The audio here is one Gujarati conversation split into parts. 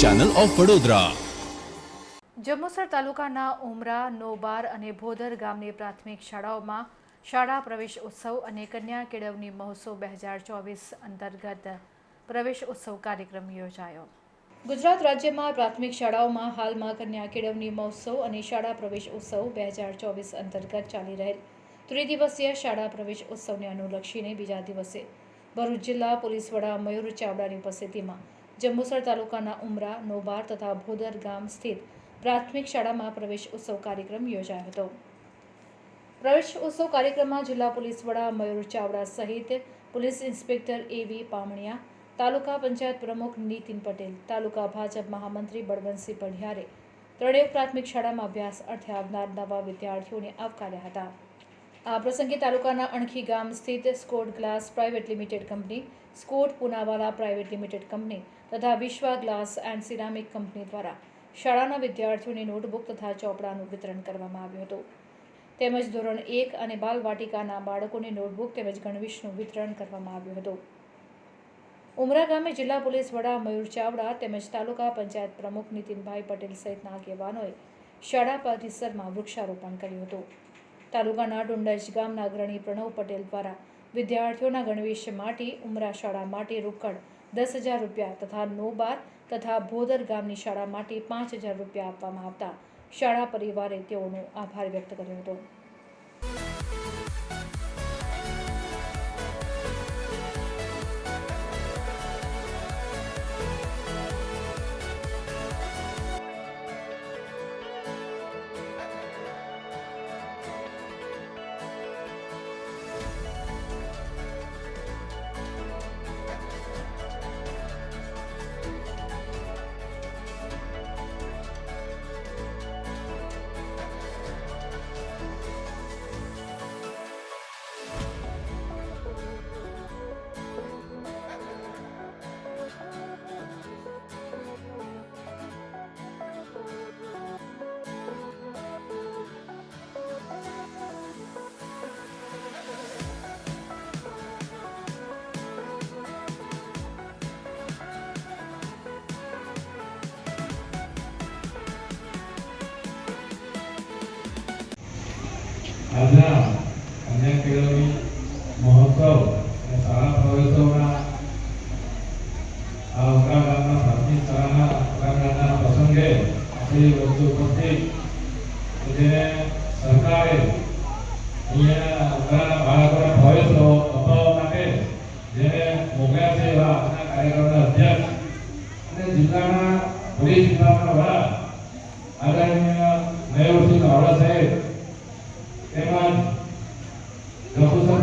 ચેનલ ઓફ વડોદરા જંબુસર તાલુકાના ઉમરા, નોબાર અને ભોદર ગામની પ્રાથમિક શાળાઓમાં શાળા પ્રવેશ ઉત્સવ અને કન્યા કેળવણી મહોત્સવ બે હજાર ચોવીસ અંતર્ગત પ્રવેશ ઉત્સવ કાર્યક્રમ યોજાયો. ગુજરાત રાજ્યમાં પ્રાથમિક શાળાઓમાં હાલમાં કન્યા કેળવણી મહોત્સવ અને શાળા પ્રવેશ ઉત્સવ બે હજાર ચોવીસ અંતર્ગત ચાલી રહેલ. ત્રિદિવસીય શાળા પ્રવેશ ઉત્સવને અનુલક્ષીને બીજા દિવસે ભરૂચ જિલ્લા પોલીસ વડા મયુર ચાવડાની ઉપસ્થિતિમાં જંબુસર તાલુકાના ઉમરા, નોબાર તથા ભોદર ગામ સ્થિત પ્રાથમિક શાળામાં પ્રવેશ ઉત્સવ કાર્યક્રમ યોજાયો હતો. પ્રવેશ ઉત્સવ કાર્યક્રમમાં જિલ્લા પોલીસ વડા મયુર ચાવડા સહિત પોલીસ ઇન્સ્પેક્ટર એવી પામણિયા, તાલુકા પંચાયત પ્રમુખ નીતિન પટેલ, તાલુકા ભાજપ મહામંત્રી બળવંતસિંહ પઢિયારે ત્રણેય પ્રાથમિક શાળામાં અભ્યાસ અર્થે આવનાર નવા વિદ્યાર્થીઓને આવકાર્યા હતા. આ પ્રસંગે તાલુકાના અણખી ગામ સ્થિત Schott glass private limited company Schott Poonawalla private limited company તથા Vishwa glass and ceramic company દ્વારા શાળાના વિદ્યાર્થીઓની નોટબુક તથા ચોપડાનું વિતરણ કરવામાં આવ્યું હતું. તેમજ ધોરણ એક અને બાલવાટિકાના બાળકોને નોટબુક તેમજ ગણવેશનું વિતરણ કરવામાં આવ્યું હતું. ઉમરા ગામે જિલ્લા પોલીસ વડા મયુર ચાવડા તેમજ તાલુકા પંચાયત પ્રમુખ નીતિનભાઈ પટેલ સહિતના આગેવાનોએ શાળા પરિસરમાં વૃક્ષારોપણ કર્યું હતું. તાલુકાના ડુંડજ ગામના અગ્રણી પ્રણવ પટેલ દ્વારા વિદ્યાર્થીઓના ગણવેશ માટે ઉમરા શાળા માટે રોકડ દસ હજાર રૂપિયા તથા નોબાર તથા ભોદર ગામની શાળા માટે પાંચ હજાર રૂપિયા આપવામાં આવતા. શાળા પરિવારે તેઓનો આભાર વ્યક્ત કર્યો હતો. આ ગામના પ્રાથમિક પ્રસંગે વચ્ચે ઉપસ્થિત જેને સરકારે અહીંયા બાળકોને પ્રવેશ અપાવવા માટે જેને મોકલ્યા છે એવા આજના કાર્યક્રમના અધ્યક્ષ અને જિલ્લાના પોલીસ વિભાગના વડા આદરણીય મેયરસિંહ ચાવડા સાહેબ તેમજ જંબુસર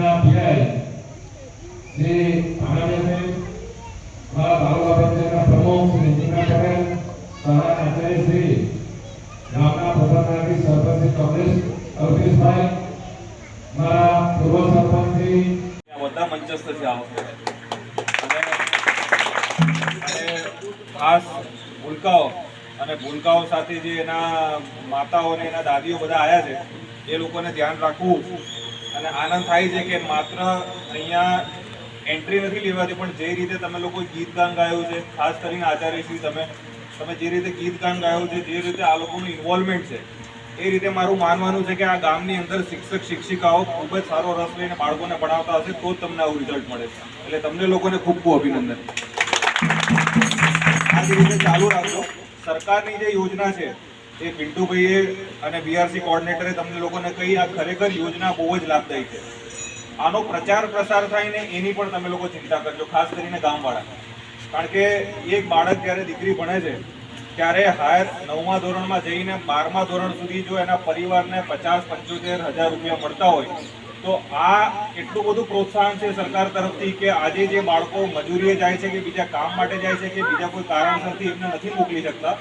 સ્ટેશનના પીઆઈ શ્રી છે આ ખાસ ભૂલકાઓ અને ભૂલકાઓ સાથે જે એના માતાઓ એના દાદીઓ બધા આવ્યા છે, એ લોકોને ધ્યાન રાખવું અને આનંદ થાય છે કે માત્ર અહીંયા એન્ટ્રી નથી લેવાતી, પણ જે રીતે તમે લોકો ગીત ગાન ગાયું છે, ખાસ કરીને આચાર્યશ્રી તમે તમે જે રીતે ગીત ગાન ગાયું છે, જે રીતે આ લોકોનું ઇન્વોલ્વમેન્ટ છે, એ રીતે મારું માનવાનું છે કે આ ગામની અંદર શિક્ષક શિક્ષિકાઓ ખૂબ જ સારો રસ લઈને બાળકોને ભણાવતા હશે, તો જ તમને આવું રિઝલ્ટ મળે એટલે તમને લોકોને ખૂબ ખૂબ અભિનંદન. આ રીતે ચાલુ રાખજો. સરકારની જે યોજના છે એ પિન્ટુભાઈએ અને બીઆરસી કોર્ડિનેટરે તમને લોકોને કહી, આ ખરેખર યોજના બહુ જ લાભદાયી છે. આનો પ્રચાર પ્રસાર થાય ને એની પણ તમે લોકો ચિંતા કરજો, ખાસ કરીને ગામવાળા. કારણ કે એક બાળક જ્યારે દીકરી ભણે છે, ત્યારે હાયર નવમા ધોરણમાં જઈને બારમા ધોરણ સુધી જો એના પરિવારને પચાસ, પંચોતેર હજાર રૂપિયા મળતા હોય, તો આ એટલું બધું પ્રોત્સાહન છે સરકાર તરફથી કે આજે જે બાળકો મજૂરીએ જાય છે કે બીજા કામ માટે જાય છે કે બીજા કોઈ કારણસરથી એમને નથી મોકલી શકતા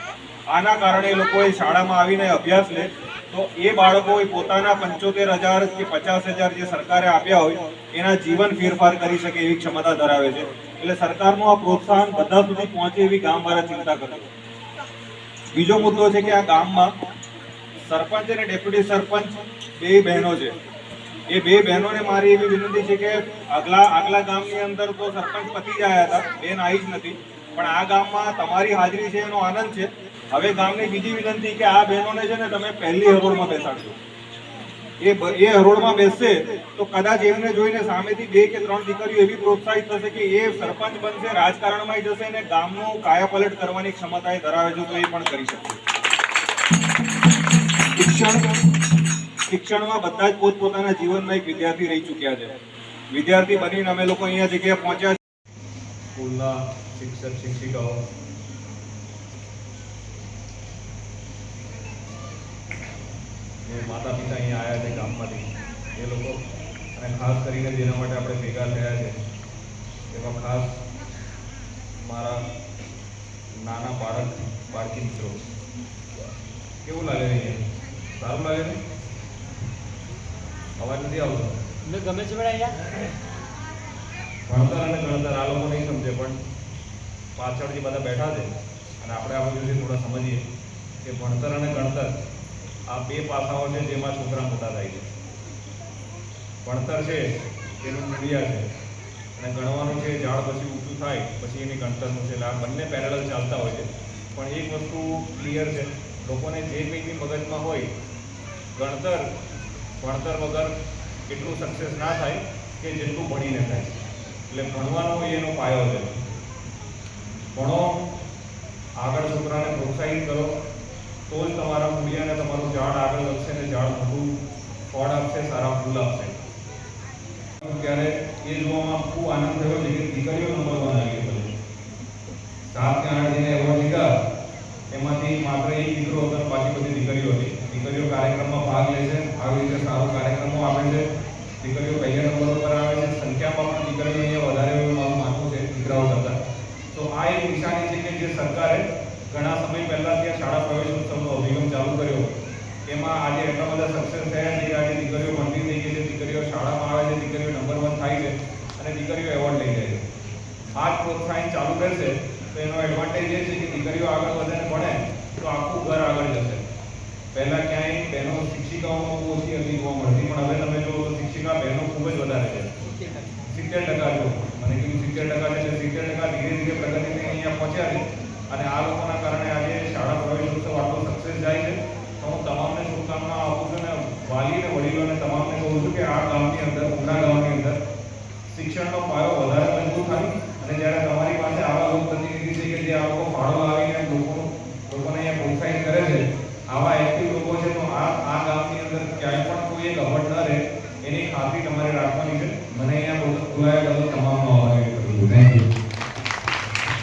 આના કારણે લોકોએ શાળામાં આવીને અભ્યાસ લે. તો એ બાળકોએ પોતાના પંચોતેર હજાર કે પચાસ હજાર જે સરકારે આપ્યા હોય, એના જીવન ફેરફાર કરી શકે એવી ક્ષમતા ધરાવે છે. એટલે સરકારનું આ પ્રોત્સાહન બધા સુધી પહોંચે એવી ગામવાળા ચિંતા કરે બીજો મુદ્દો છે કે આ ગામમાં સરપંચ અને ડેપ્યુટી સરપંચ બે બહેનો છે. એ બે બહેનોને મારી એવી વિનંતી છે કે આગલા આગલા ગામની અંદર તો સરપંચ પતી જ આવ્યા હતા. બેન આવી જ નથી. પણ આ ગામમાં તમારી હાજરી છે એનો આનંદ છે. હવે ગામની બીજી વિનંતી કે આ બહેનોને છે ને તમે પહેલી હરોળમાં બેસાડજો. એ એ હરોળમાં બેસશે તો કદાચ એમને જોઈને સામેથી બે કે ત્રણ દીકરીઓ એવી પ્રોત્સાહિત થશે કે એ સરપંચ બનશે રાજકારણમાં જશે અને ગામનું કાયાપલટ કરવાની ક્ષમતા એ ધરાવે છે તો એ પણ કરી શકે. શિક્ષણ, શિક્ષણમાં બધા જ પોતપોતાના જીવનમાં એક વિદ્યાર્થી રહી ચૂક્યા છે. વિદ્યાર્થી બનીને અમે લોકો અહીંયા જગ્યાએ પહોંચ્યા સ્કૂલના શિક્ષક, શિક્ષિકાઓ જે માતા પિતા અહીંયા આવ્યા છે ગામમાંથી. એ લોકો અને ખાસ કરીને જેના માટે આપણે ભેગા થયા છે એમાં ખાસ મારા નાના બાળક બાળકી મિત્રો. કેવું લાગે અહીંયા? સારું લાગે ને અવાજ નથી આવતો? મેં ગમે છે અહીંયા? ભણતર અને ગણતર આ લોકો નહીં સમજે પણ પાછળ જે બધા બેઠા છે. અને આપણે આ બધું થોડા સમજીએ કે ભણતર અને ગણતર આ બે પાસાઓ છે જેમાં છોકરા મોટા થાય છે. ભણતર છે, એનું મૂળિયા છે. અને ગણવાનું છે, ઝાડ પછી ઊંચું થાય, પછી એની ગણતરનું છે. એટલે આ બંને પેરેલલ ચાલતા હોય છે. પણ એક વસ્તુ ક્લિયર છે, લોકોને જે કંઈ મગજમાં હોય, ગણતર, ભણતર વગર એટલું સક્સેસ ના થાય કે જેટલું ભણીને થાય. એટલે ભણવાનો એનો પાયો છે. ભણો, આગળ છોકરાને પ્રોત્સાહિત કરો. તો જ તમારા મૂલ્યને તમારું ઝાડ આગળ વધશે અને ઝાડ મોટું ફળ આપશે, સારા ફૂલ આપશે. ત્યારે એ જોવામાં ખૂબ આનંદ થયો છે કે દીકરીઓ નંબર વન આવી ગયો સાત કે આઠ એવોર્ડ લીધા એમાંથી માત્ર એક દીકરો હતો બાકી બધી દીકરીઓ હતી. દીકરીઓ કાર્યક્રમમાં ભાગ લે છે. આવી રીતે સારો કાર્યક્રમો આપે છે. દીકરીઓ પહેલા નંબર ઉપર આવે છે. સંખ્યામાં પણ દીકરીઓ અહીંયા વધારે એવું મારું માનવું છે. દીકરાઓ કરતાં. તો આ એક નિશાની છે કે જે સરકારે ઘણા સમય પહેલા ત્યાં શાળા પ્રવેશ ઉત્સવનો અભિગમ ચાલુ કર્યો એમાં આજે એટલા બધા સક્સેસ થયા છે, આજે દીકરીઓ ભણતી થઈ ગઈ છે, દીકરીઓ શાળામાં આવે છે, દીકરીઓ નંબર વન થાય છે અને દીકરીઓ એવોર્ડ લઈ જાય છે. આ જ પ્રોત્સાહન ચાલુ રહેશે, તો એનો એડવાન્ટેજ એ છે કે દીકરીઓ આગળ વધે ને ભણે તો આખું ઘર આગળ જશે. પહેલા ક્યાંય બહેનો શિક્ષિકાઓમાં બહુ ઓછી હતી જોવા મળતી પણ હવે તમે જો શિક્ષિકા બહેનો ખૂબ જ વધારે છે. સિત્તેર ટકા જો મને કીધું સિત્તેર ટકા છે સિત્તેર ટકા ધીરે ધીરે પ્રગતિને અહીંયા પહોંચ્યા છે. અને આ લોકોના કારણે આજે શાળા પ્રવેશ ઉત્સવ આટલો સક્સેસ જાય છે. હું તમામને છું અને વાલી અને વડીલોને તમામને કહું છું કે આ ગામની અંદર ઉમરા ગામની અંદર શિક્ષણનો પાયો વધારે મજબૂત થાય અને જ્યારે